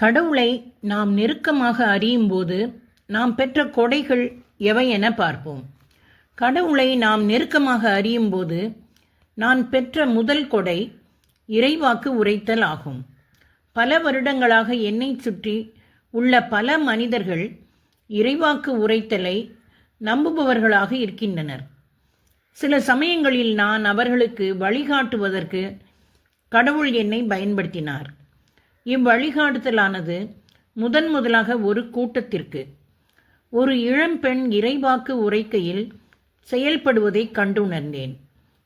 கடவுளை நாம் நெருக்கமாக அறியும்போது நாம் பெற்ற கொடைகள் எவை என பார்ப்போம். கடவுளை நாம் நெருக்கமாக அறியும் போது நான் பெற்ற முதல் கொடை இறைவாக்கு உரைத்தல் ஆகும். பல வருடங்களாக என்னை சுற்றி உள்ள பல மனிதர்கள் இறைவாக்கு உரைத்தலை நம்புபவர்களாக இருக்கின்றனர். சில சமயங்களில் நான் அவர்களுக்கு வழிகாட்டுவதற்கு கடவுள் என்னை பயன்படுத்தினார். இவ்வழிகாட்டுதலானது முதன் முதலாக ஒரு கூட்டத்திற்கு. ஒரு இளம்பெண் இறைவாக்கு உரைக்கையில் செயல்படுவதை கண்டுணர்ந்தேன்.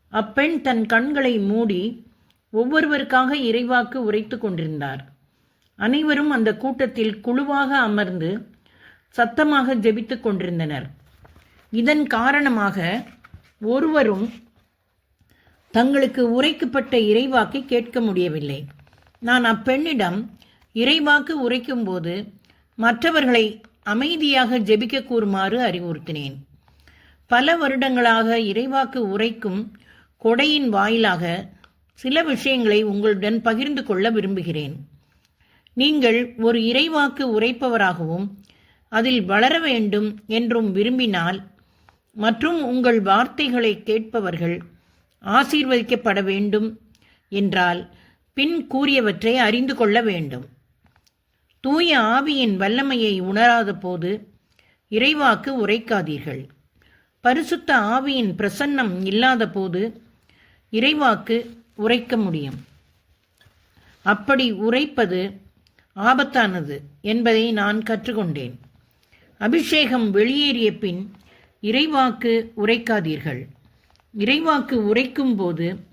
அப்பெண் தன் கண்களை மூடி ஒவ்வொருவருக்காக இறைவாக்கு உரைத்து கொண்டிருந்தார். அனைவரும் அந்த கூட்டத்தில் குழுவாக அமர்ந்து சத்தமாக ஜெபித்துக் கொண்டிருந்தனர். இதன் காரணமாக ஒருவரும் தங்களுக்கு உரைக்கப்பட்ட இறைவாக்கை கேட்க முடியவில்லை. நான் அப்பெண்ணிடம் இறைவாக்கு உரைக்கும்போது மற்றவர்களை அமைதியாக ஜெபிக்க கூறுமாறு அறிவுறுத்தினேன். பல வருடங்களாக இறைவாக்கு உரைக்கும் கொடையின் வாயிலாக சில விஷயங்களை உங்களுடன் பகிர்ந்து கொள்ள விரும்புகிறேன். நீங்கள் ஒரு இறைவாக்கு உரைப்பவராகவும் அதில் வளர வேண்டும் என்றும் விரும்பினால் மற்றும் உங்கள் வார்த்தைகளை கேட்பவர்கள் ஆசீர்வதிக்கப்பட வேண்டும் என்றால் பின் கூறியவற்றை அறிந்து கொள்ள வேண்டும். தூய ஆவியின் வல்லமையை உணராத போது இறைவாக்கு உரைக்காதீர்கள். பரிசுத்த ஆவியின் பிரசன்னம் இல்லாத போது இறைவாக்கு உரைக்க முடியும். அப்படி உரைப்பது ஆபத்தானது என்பதை நான் கற்றுக்கொண்டேன். அபிஷேகம் வெளியேறிய பின் இறைவாக்கு உரைக்காதீர்கள். இறைவாக்கு உரைக்கும் போது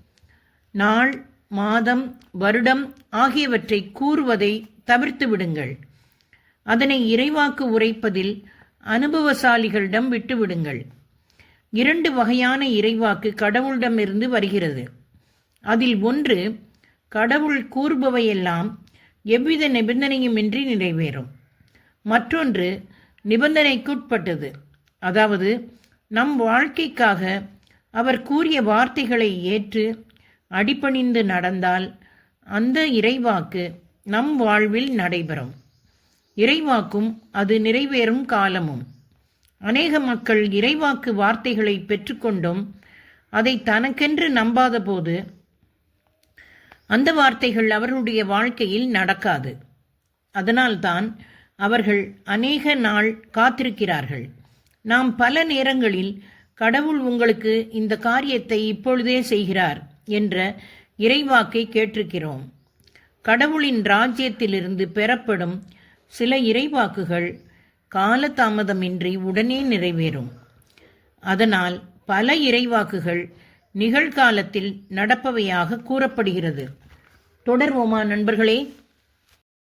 நாள் மாதம் வருடம் ஆகியவற்றை கூறுவதை தவிர்த்து விடுங்கள். அதனை இறைவாக்கு உரைப்பதில் அனுபவசாலிகளிடம் விட்டுவிடுங்கள் இரண்டு வகையான இறைவாக்கு கடவுளிடமிருந்து வருகிறது. அதில் ஒன்று கடவுள் கூறுபவையெல்லாம் எவ்வித நிபந்தனையுமின்றி நிறைவேறும். மற்றொன்று நிபந்தனைக்குட்பட்டது. அதாவது நம் வாழ்க்கைக்காக அவர் கூறிய வார்த்தைகளை ஏற்று அடிபணிந்து நடந்தால் அந்த இறைவாக்கு நம் வாழ்வில் நடைபெறும். இறைவாக்கும் அது நிறைவேறும் காலமும். அநேக மக்கள் இறைவாக்கு வார்த்தைகளை பெற்றுக்கொண்டும் அதை தனக்கென்று நம்பாத போது அந்த வார்த்தைகள் அவர்களுடைய வாழ்க்கையில் நடக்காது. அதனால்தான் அவர்கள் அநேக நாள் காத்திருக்கிறார்கள். நாம் பல நேரங்களில் கடவுள் உங்களுக்கு இந்த காரியத்தை இப்பொழுதே செய்கிறார். என்ற இறைவாக்கை கேட்டிருக்கிறோம். கடவுளின் ராஜ்யத்திலிருந்து பெறப்படும் சில இறைவாக்குகள் காலதாமதமின்றி உடனே நிறைவேறும். அதனால் பல இறைவாக்குகள் நிகழ்காலத்தில் நடப்பவையாக கூறப்படுகிறது. தொடர்வோமா நண்பர்களே?